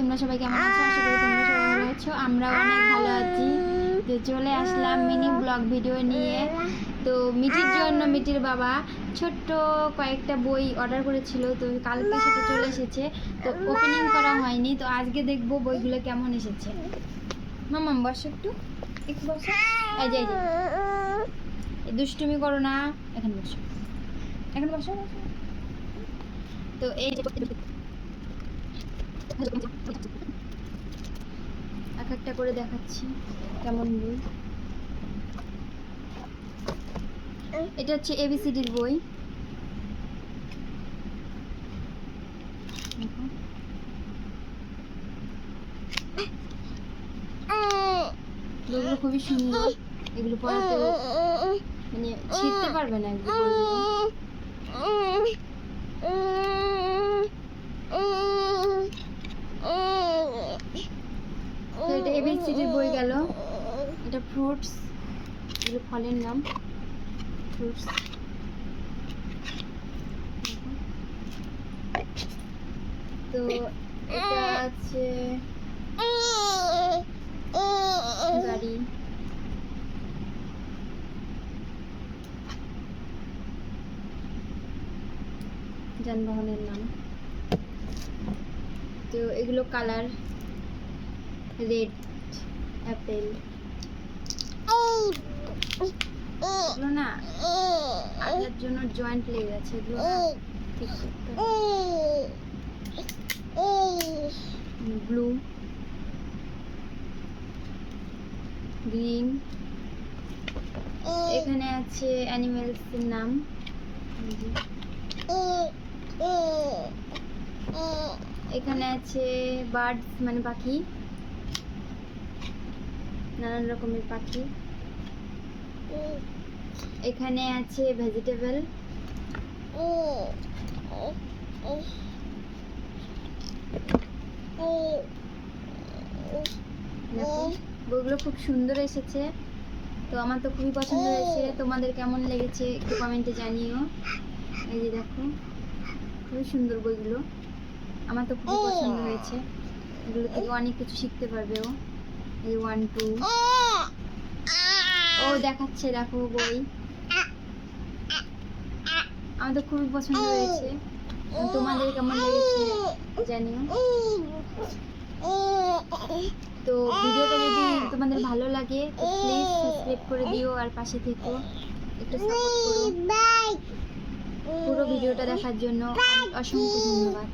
তোমরা সবাই কেমন আছো? আশা করি তোমরা সবাই ভালো আছো। আমরাও অনেক ভালো আছি। তো চলে আসলাম মিনি ব্লগ ভিডিও নিয়ে। তো মিটির জন্য মিটির বাবা ছোট্ট কয়েকটা বই অর্ডার করেছিল। তো কালকে সেটা চলে এসেছে। তো ওপেনিং করা হয়নি। তো আজকে দেখব বইগুলো কেমন এসেছে। মামাম, বসো একটু। একটু বসো। এই যে এই যে। এই দুষ্টুমি করো না। এখন বসো। এখন বসো। তো এই একটা করে দেখাচ্ছি। কেমন বই? এটা হচ্ছে এবিসিডির বই। খুবই সুন্দর। এগুলো পড়াতে মানে ছিঁড়তে পারবে না এগুলো বইগুলো তো এটা এবিসিডির বই গেল। এটা ফ্রুটস এগুলো ফলের নাম। ফ্রুটস তো এটা আছে গাড়ি। যানবাহনের নাম। তো এগুলো কালার। Red Apple. এগুলো না আটার জন্য জয়েন্ট লেগে গেছে এগুলো ব্লু। গ্রিন। এখানে আছে অ্যানিমেলস এর নাম। এখানে আছে বার্ডস মানে পাখি। নানান রকমের পাখি। এখানে আছে ভেজিটেবল বইগুলো খুব সুন্দর এসেছে। তো আমার তো খুবই পছন্দ হয়েছে। তোমাদের কেমন লেগেছে একটু কমেন্টে জানিও। এই যে দেখো খুবই সুন্দর বইগুলো। আমার তো খুবই পছন্দ হয়েছে। এগুলো থেকে অনেক কিছু শিখতে পারবে ও। এই ওয়ান টু ও দেখাচ্ছে দেখো বই। আমাদের খুবই পছন্দ হয়েছে। তোমাদের কেমন লেগেছে জানিও। তো ভিডিওটা যদি তোমাদের ভালো লাগে তো প্লিজ সাবস্ক্রাইব করে দিও আর পাশে থেকো। একটু সাপোর্ট করো। পুরো ভিডিওটা দেখার জন্য অসংখ্য ধন্যবাদ।